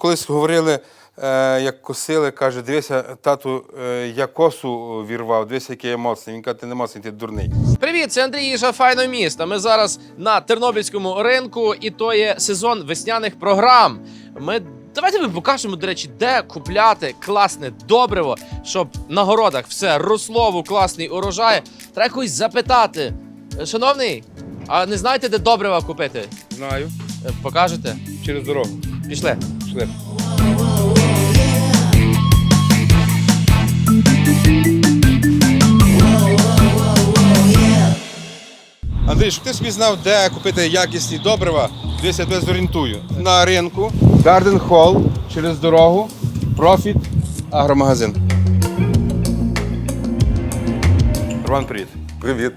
Колись говорили, е, як косили, каже, дивися, тату, е, я косу вірвав, дивися, який я моцний. Він каже, ти не моцний, ти дурний. Привіт, це Андрій Їжа Файно міста. Ми зараз на тернопільському ринку, і то є сезон весняних програм. Ми давайте ми покажемо, до речі, де купляти класне добриво, щоб на городах все росло в класний урожай. Треба когось запитати. Шановний, а не знаєте, де добрива купити? Знаю. Е, Покажете? Через дорогу. Пішли. Пішли. Андрій, щоб ти собі знав, де купити якісні добрива, десь я тебе зорієнтую. На ринку, Garden Hall, через дорогу, Profit, агромагазин. Роман, привіт. Привіт.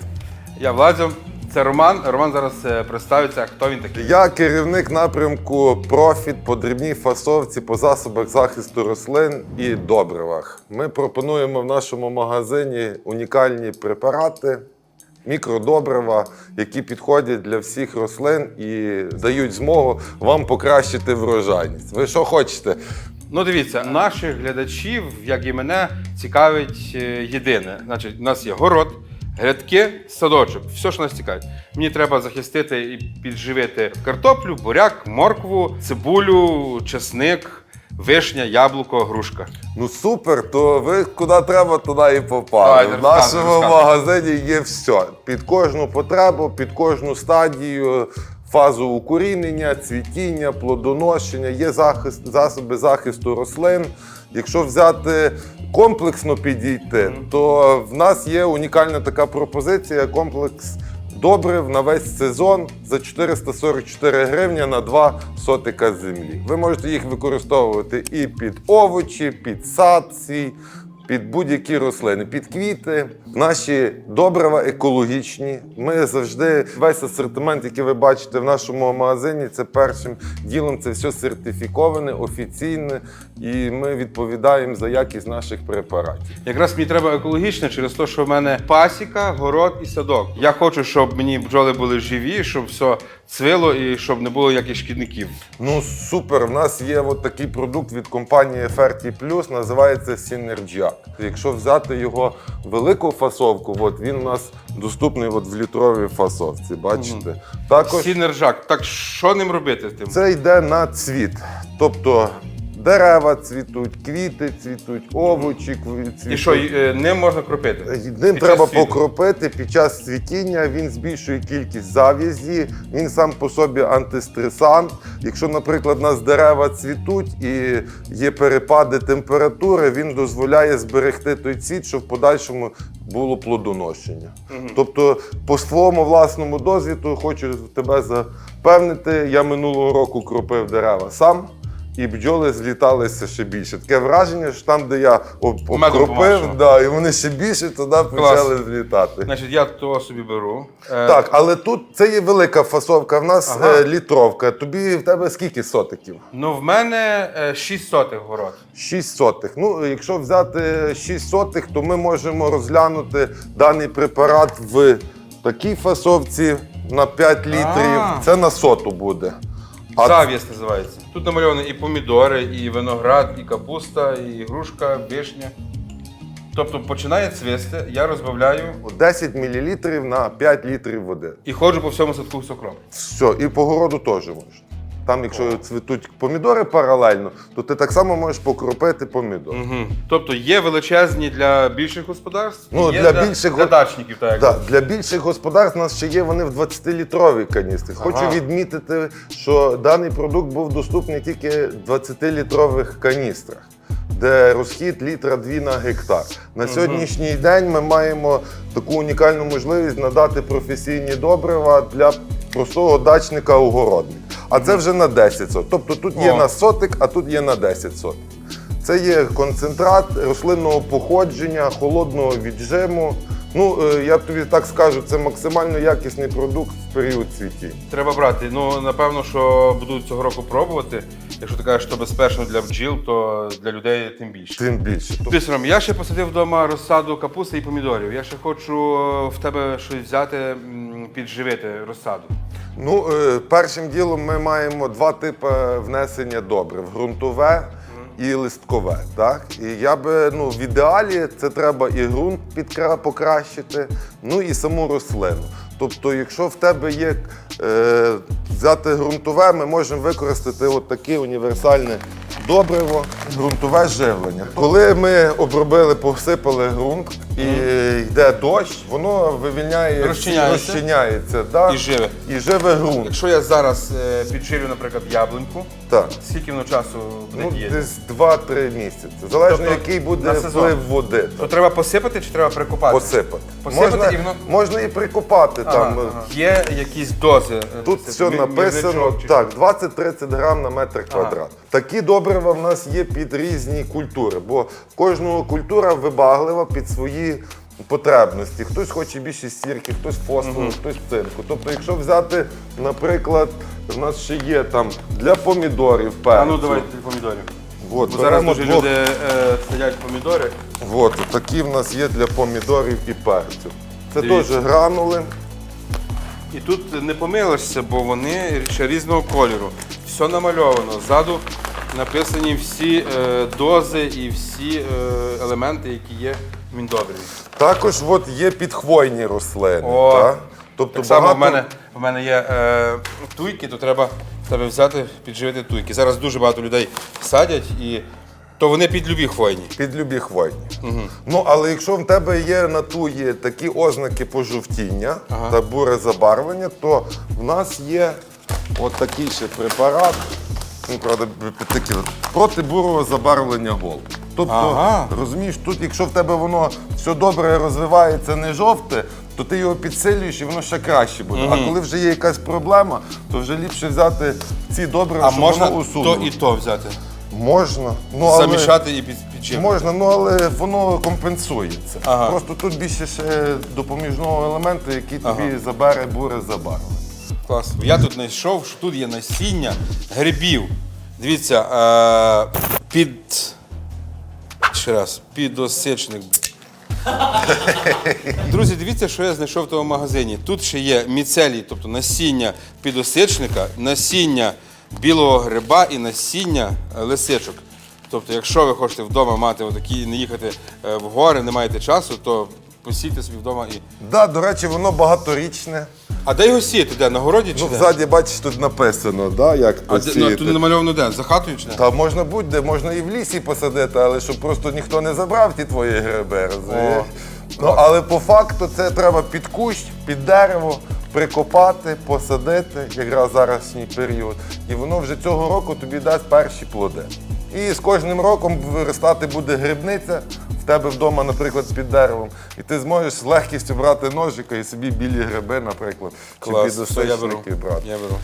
Я Владзо. Це Роман. Роман зараз е, представиться, хто він такий. Я керівник напрямку Профіт по дрібній фасовці по засобах захисту рослин і добривах. Ми пропонуємо в нашому магазині унікальні препарати, мікродобрива, які підходять для всіх рослин і дають змогу вам покращити врожайність. Ви що хочете? Ну, дивіться, наших глядачів, як і мене, цікавить е, єдине. Значить, у нас є город, грядки, садочок. Все, що нас цікавить. Мені треба захистити і підживити картоплю, буряк, моркву, цибулю, чесник, вишня, яблуко, грушка. Ну супер, то ви куди треба, туди і попали. Давай, В нашому розказуй. магазині є все. Під кожну потребу, під кожну стадію, фазу укорінення, цвітіння, плодоношення, є захист, засоби захисту рослин. Якщо взяти комплексно підійти, то в нас є унікальна така пропозиція комплекс. Добрив на весь сезон за 444 гривні на 2 сотика землі. Ви можете їх використовувати і під овочі, під сад свій, під будь-які рослини, під квіти. Наші добрива екологічні. Ми завжди весь асортимент, який ви бачите в нашому магазині, це першим ділом це все сертифіковане, офіційне, і ми відповідаємо за якість наших препаратів. Якраз мені треба екологічне через те, що в мене пасіка, город і садок. Я хочу, щоб мені бджоли були живі, щоб все цвило і щоб не було яких шкідників. Ну супер. В нас є от такий продукт від компанії Ferti Plus, називається Synergiac. Якщо взяти його велику фасовку, от він у нас доступний от в літровій фасовці. Бачите? Також Сінержак. Так що ним робити з тим? це йде на цвіт. Тобто дерева цвітуть, квіти цвітуть, овочі цвітуть. І що, е, ним можна кропити? Ним Під треба покропити під час цвітіння. Він збільшує кількість зав'язі, він сам по собі антистресант. Якщо, наприклад, у нас дерева цвітуть і є перепади температури, він дозволяє зберегти той цвіт, щоб в подальшому було плодоношення. Тобто, по своєму власному досвіду хочу тебе запевнити, я минулого року кропив дерева сам. І бджоли зліталися ще більше. Таке враження, що там, де я об- обкропив, да, і вони ще більше туди почали злітати. Значить, я того собі беру. Е, Так, але тут це є велика фасовка. В нас Ага. е, літровка. Тобі в тебе скільки сотиків? Ну, в мене е, 6 сотих город. 6 сотих. Ну, якщо взяти 6 сотих, то ми можемо розглянути даний препарат в такій фасовці на 5 літрів. А. Це на соту буде. А називається. Тут намальовані і помідори, і виноград, і капуста, і грушка, вишня. Тобто починає цвісти, я розбавляю 10 мл на 5 літрів води. і ходжу по всьому садку з сокром. Все, і по городу теж можна. Там, якщо цвітуть помідори паралельно, то ти так само можеш покропити помідор. Угу. Тобто є величезні для більших господарств, Ну, є для для, більших для дачників. Так. Да, для більших господарств у нас ще є вони в 20-літровій каністрі. Ага. Хочу відмітити, що даний продукт був доступний тільки в 20-літрових каністрах, де розхід літра 2 на гектар. На сьогоднішній день ми маємо таку унікальну можливість надати професійні добрива для простого дачника-огородника. А це вже на 10 соток. Тобто тут є О. на сотик, а тут є на 10 соток. Це є концентрат рослинного походження, холодного віджиму. Ну, е, я тобі так скажу, це максимально якісний продукт в період цвітіння. Треба брати. Ну, напевно, що буду цього року пробувати. Якщо ти кажеш, що безпечно для бджіл, то для людей тим більше. Тим більше. Дивись, Ром, я ще посадив вдома розсаду капусти і помідорів. Я ще хочу е, в тебе щось взяти підживити розсаду? Ну, е, першим ділом ми маємо два типи внесення добрив: ґрунтове і листкове. Так? І я би ну, в ідеалі це треба і ґрунт підкра- покращити, ну і саму рослину. Тобто, якщо в тебе є е, взяти ґрунтове, ми можемо використати от таке універсальне добриво, ґрунтове живлення. Коли ми обробили, посипали ґрунт і йде дощ, воно вивільняє Розчиняється. розчиняється да? І живе. І живе ґрунт. Якщо я зараз е, підживлю, наприклад, яблуньку, Так. скільки воно часу буде Ну, діяти? десь 2-3 місяці. Залежно, Тобто який буде на сезон. вплив води. То треба посипати чи треба прикопати? Посипати. Посипати можна, і воно- можна і прикопати Ага, там. ага. Є якісь дози. е, Тут це все мі- написано чи так, 20-30 грам на метр квадрат. Такі добрива в нас є під різні культури, бо кожного культура вибаглива під свої потребності. Хтось хоче більше сірки, хтось фосфору, хтось цинку. Тобто, якщо взяти, наприклад, в нас ще є там для помідорів А перцю. ну давайте помідорів. От, Бо зараз дуже двох- люди е, садять помідори. От, такі в нас є для помідорів і перцю. Це Дивіться. теж гранули. І тут не помилишся, бо вони ще різного кольору. Все намальовано. Ззаду написані всі е, дози і всі е, елементи, які є в міндобрі. Також от є підхвойні рослини. О, та? Тобто Так само багато... в мене, в мене є е, туйки, то треба в тебе взяти, підживити туйки. Зараз дуже багато людей садять і то вони під любі хвойні. Під любі хвойні. Ну, але якщо в тебе є на туї такі ознаки пожовтіння та буре забарвлення, то в нас є от такий ще препарат, ну, правда, такий, от, проти бурого забарвлення голки. Тобто, Ага. розумієш, тут, якщо в тебе воно все добре розвивається, не жовте, то ти його підсилюєш і воно ще краще буде. А коли вже є якась проблема, то вже ліпше взяти ці добрива, А щоб можна воно усунуло. то і то взяти. Можна. Ну, але... Замішати і під, підживити. Можна, ну але воно компенсується. Ага. Просто тут більше ще допоміжного елементу, який тобі Ага. забере буре забарвлення. Клас. Я тут знайшов, що тут є насіння грибів. Дивіться, е, під. Ще раз, підосичник. Друзі, дивіться, що я знайшов в тому магазині. Тут ще є міцелій, тобто насіння підосичника, насіння білого гриба і насіння е, лисичок. Тобто, якщо ви хочете вдома мати отакі, не їхати е, в гори, не маєте часу, то посійте собі вдома і. Да, до речі, воно багаторічне. А де його сіяти? Де? На городі чи Ну, де? ззаді, бачиш, тут написано, да, як А де, ну, посіяти. тут намальовано де? За хатою чи де? Та можна будь-де, можна і в лісі посадити, але щоб просто ніхто не забрав ті твої гриби, розумієш? Ну, але по факту це треба під кущ, під дерево, прикопати, посадити, якраз заразній період. І воно вже цього року тобі дасть перші плоди. І з кожним роком виростати буде грибниця в тебе вдома, наприклад, під деревом. І ти зможеш з легкістю брати ножика і собі білі гриби, наприклад, Клас, чи все, я беру. брати. Я беру.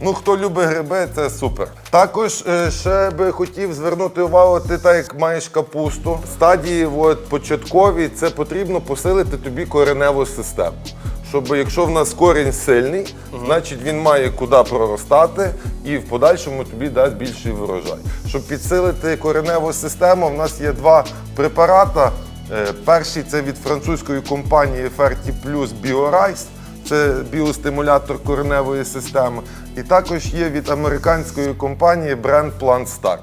Ну, хто любить гриби, це супер. Також е, ще би хотів звернути увагу, ти так як маєш капусту. Стадії от, початкові це потрібно посилити тобі кореневу систему. Щоб якщо в нас корінь сильний, значить він має куди проростати і в подальшому тобі дасть більший врожай. Щоб підсилити кореневу систему, в нас є два препарати. Е, Перший це від французької компанії Ferti Plus BioRice. Це біостимулятор кореневої системи. І також є від американської компанії бренд Plant Start.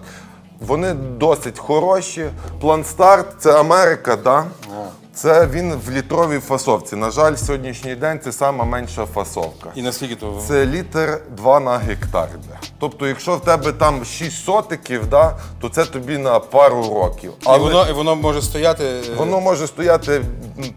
Вони досить хороші. Plant Start – це Америка, да? Це він в літровій фасовці. На жаль, сьогоднішній день це сама менша фасовка. І наскільки то? Це літр 2 на гектар. йде. Тобто, якщо в тебе там 6 сотиків, да, то це тобі на пару років. І, воно, і воно може стояти. е, Воно може стояти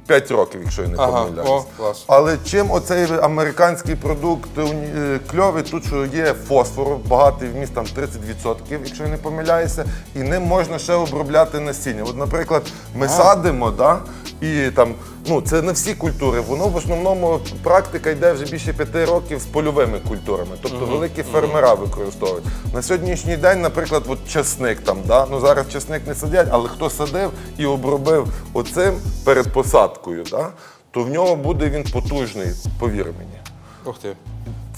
5 років, якщо я не Ага, помиляюсь. о, клас. Але чим оцей американський продукт уні- е, кльовий, тут що є фосфору, багатий вміст там 30%, якщо я не помиляюся, і ним можна ще обробляти насіння. От, наприклад, ми садимо, да, і там, ну це не всі культури, воно в основному практика йде вже більше п'яти років з польовими культурами, тобто великі фермера використовують. На сьогоднішній день, наприклад, от чесник там, да, ну зараз чесник не садять, але хто садив і обробив оцим перед посадкою, да, то в нього буде він потужний, повір мені. Ух ти.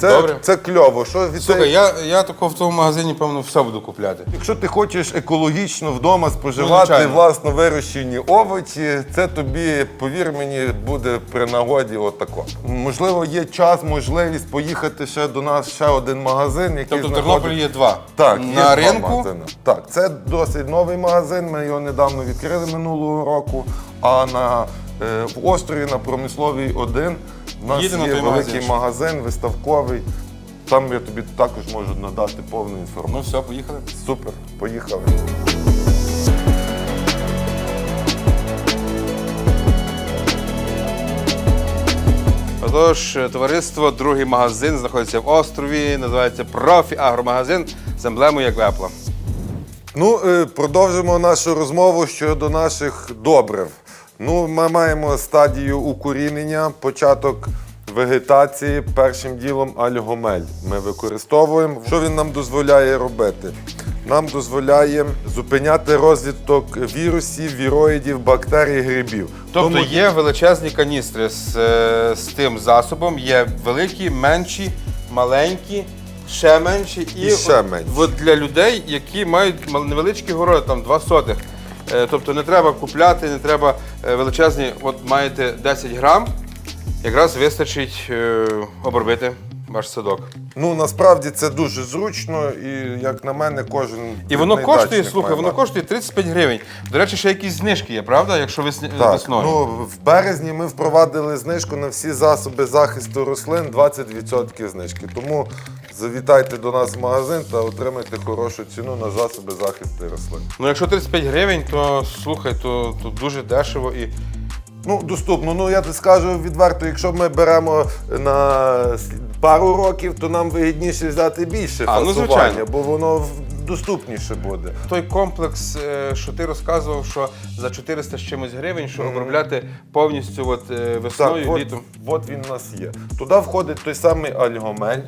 Це, Добре. це кльово. Що від Слухай, цей- я, я тако в тому магазині, певно, все буду купляти. Якщо ти хочеш екологічно вдома споживати звичайно. власно вирощені овочі, це тобі, повір мені, буде при нагоді отако. Можливо, є час, можливість поїхати ще до нас ще один магазин, який Тобто в знаходиться- Тернополі є два. Так, є на два ринку. магазини. Так, це досить новий магазин. Ми його недавно відкрили минулого року. А на е, в острові на промисловій 1 у нас на є той великий магазин. магазин, виставковий. Там я тобі також можу надати повну Ну інформацію. все, поїхали. Супер, поїхали. Отож, товариство, другий магазин знаходиться в острові, називається Профі Агромагазин з емблемою як вепла. Ну, е, продовжимо нашу розмову щодо наших добрив. Ну, ми маємо стадію укорінення, початок вегетації. Першим ділом альгомель. Ми використовуємо. Що він нам дозволяє робити? Нам дозволяє зупиняти розвиток вірусів, віроїдів, бактерій, грибів. Тобто Тому- є величезні каністри з, е, з тим засобом, є великі, менші, маленькі, ще менші і, І ще от- менші. от для людей, які мають невеличкі городи, там два сотих. Е, Тобто не треба купляти, не треба е, величезні, от маєте 10 грам, якраз вистачить е, обробити ваш садок. Ну насправді це дуже зручно, і як на мене, кожен І воно коштує, дачник слухай, має воно мати. коштує 35 гривень. До речі, ще якісь знижки є, правда? Якщо весні... Так, весною. ну в березні ми впровадили знижку на всі засоби захисту рослин 20% знижки. Тому завітайте до нас в магазин та отримайте хорошу ціну на засоби захисту рослин. Ну, якщо 35 гривень, то слухай, то, то дуже дешево і. Ну, доступно. Ну я скажу відверто, якщо ми беремо на пару років, то нам вигідніше взяти більше А, ну, фасування, звичайно. бо воно доступніше буде. Той комплекс, е, що ти розказував, що за 400 з чимось гривень, що обробляти повністю от, е, весною, от, літом. от він у нас є. Туди входить той самий альгомель.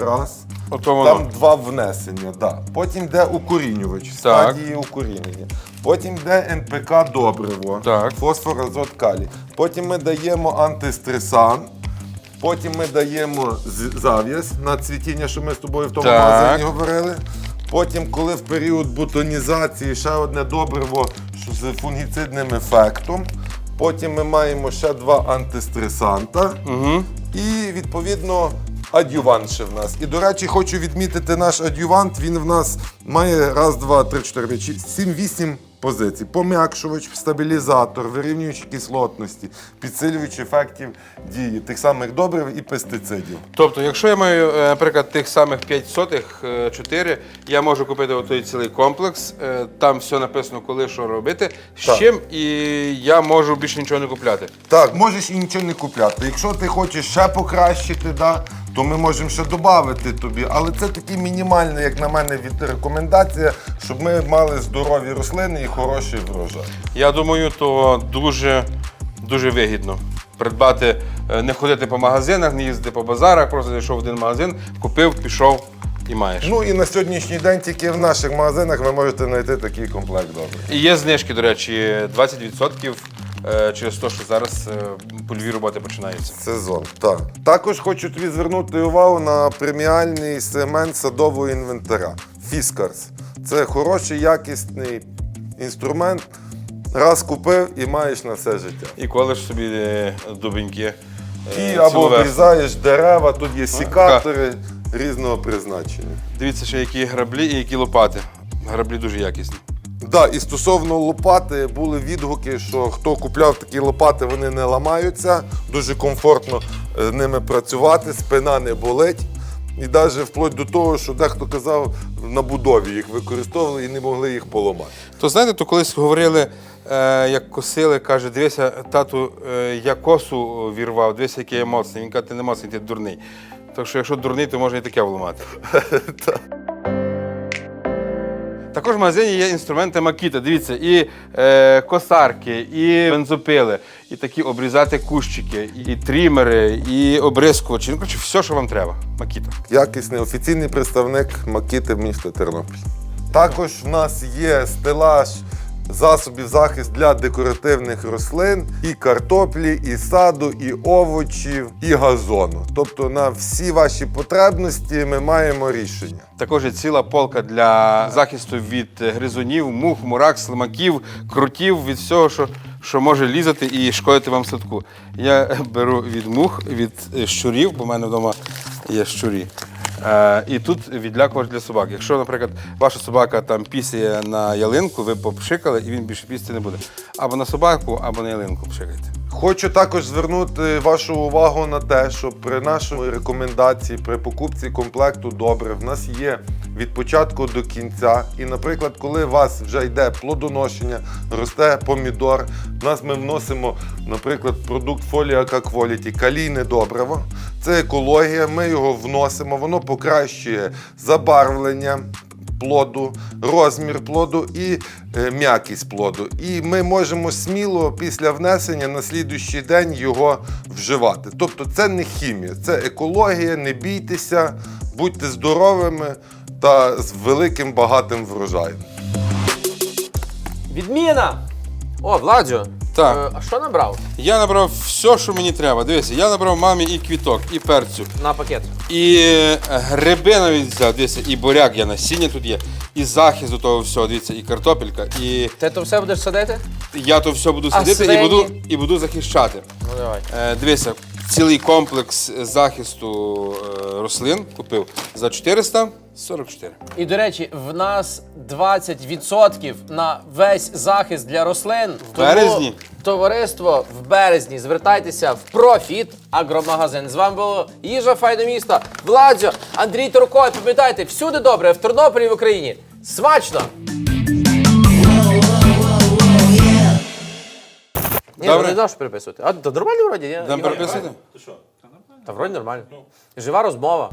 Раз. Ото воно. Там два внесення, да. Потім йде укорінювач, стадії укорінення. Потім йде НПК добриво, Так. фосфор, азот, калій. Потім ми даємо антистресан. Потім ми даємо зав'яз на цвітіння, що ми з тобою в тому Так. магазині говорили. Потім, коли в період бутонізації ще одне добриво з фунгіцидним ефектом. Потім ми маємо ще два антистресанта. Угу. І відповідно адювант ще в нас. І до речі, хочу відмітити наш адювант. Він в нас має раз, два, три, чотири, сім, вісім позицій. Пом'якшувач, стабілізатор, вирівнюючи кислотності, підсилюючи ефектів дії тих самих добрив і пестицидів. Тобто, якщо я маю, е, наприклад, тих самих 5 сотих, е, 4, я можу купити отой цілий комплекс, е, там все написано, коли що робити, з Так. чим, і я можу більше нічого не купляти. Так, можеш і нічого не купляти. Якщо ти хочеш ще покращити, да, то ми можемо ще додати тобі. Але це такі мінімальні, як на мене, від рекомендація, щоб ми мали здорові рослини і хороший врожай. Я думаю, то дуже, дуже вигідно. Придбати, е, не ходити по магазинах, не їздити по базарах, просто зайшов в один магазин, купив, пішов і маєш. Ну і на сьогоднішній день тільки в наших магазинах ви можете знайти такий комплект добре. І є знижки, до речі, 20% е, через те, що зараз е, польові роботи починаються. Сезон. Так. Також хочу тобі звернути увагу на преміальний сегмент садового інвентаря. Фіскарс. Це хороший, якісний інструмент. Раз купив і маєш на все життя. І колиш собі е, дубеньки. е, І або цілу весну. обрізаєш дерева, тут є сікатори різного призначення. Дивіться, ще які граблі і які лопати. Граблі дуже якісні. Да, і стосовно лопати були відгуки, що хто купляв такі лопати, вони не ламаються, дуже комфортно е, ними працювати, спина не болить. І навіть вплоть до того, що дехто казав, на будові їх використовували і не могли їх поламати. То знаєте, то колись говорили, е, як косили, каже, дивися, тату, е, я косу вірвав, дивися, який я моцний. Він каже, ти не моцний, ти дурний. Так що, якщо дурний, то можна і таке вламати. Також в магазині є інструменти Макіта. Дивіться, і е, косарки, і бензопили, і такі обрізати кущики, і трімери, і обрискувачі. Ну, коротше, все, що вам треба. Макіта. Якісний офіційний представник Макіти міста Тернопіль. Також в нас є стелаж засобів захисту для декоративних рослин, і картоплі, і саду, і овочів, і газону. Тобто на всі ваші потребності ми маємо рішення. Також є ціла полка для захисту від гризунів, мух, мурак, слимаків, крутів, від всього, що, що може лізати і шкодити вам садку. Я беру від мух, від е, щурів, бо в мене вдома є щурі. Е, і тут відлякувач для собак. Якщо, наприклад, ваша собака там пісяє на ялинку, ви попшикали, і він більше пісти не буде. Або на собаку, або на ялинку пшикайте. Хочу також звернути вашу увагу на те, що при нашій рекомендації при покупці комплекту добре в нас є від початку до кінця. І, наприклад, коли у вас вже йде плодоношення, росте помідор, в нас ми вносимо, наприклад, продукт Фоліака Quality, калійне добриво. Це екологія. Ми його вносимо, воно покращує забарвлення плоду, розмір плоду і е, м'якість плоду. І ми можемо сміло після внесення на слідуючий день його вживати. Тобто це не хімія, це екологія, не бійтеся, будьте здоровими та з великим багатим врожаєм. Відміна! О, Владзю, Так. е, а що набрав Я набрав все, що мені треба. Дивися, я набрав мамі і квіток, і перцю, на пакет? і е, гриби навіть взяв. Дивися, і буряк є, насіння тут є, і захист до того всього, дивіться, і картопелька, і Ти то все будеш садити? я то все буду А садити і буду, і буду захищати. Ну давай. Е, дивися, цілий комплекс захисту е, рослин купив за 444. І до речі, в нас 20% на весь захист для рослин. В березні? Товариство в березні. Звертайтеся в профіт агромагазин. З вами було їжа файно міста. Владзьо, Андрій Турко. Пам'ятайте, всюди добре, в Тернополі в Україні. Смачно! Ні, Добре. ну не даш переписувати. А то нормально вроді? ні? Дам Ігор? переписати? Та вроді нормально. Жива розмова.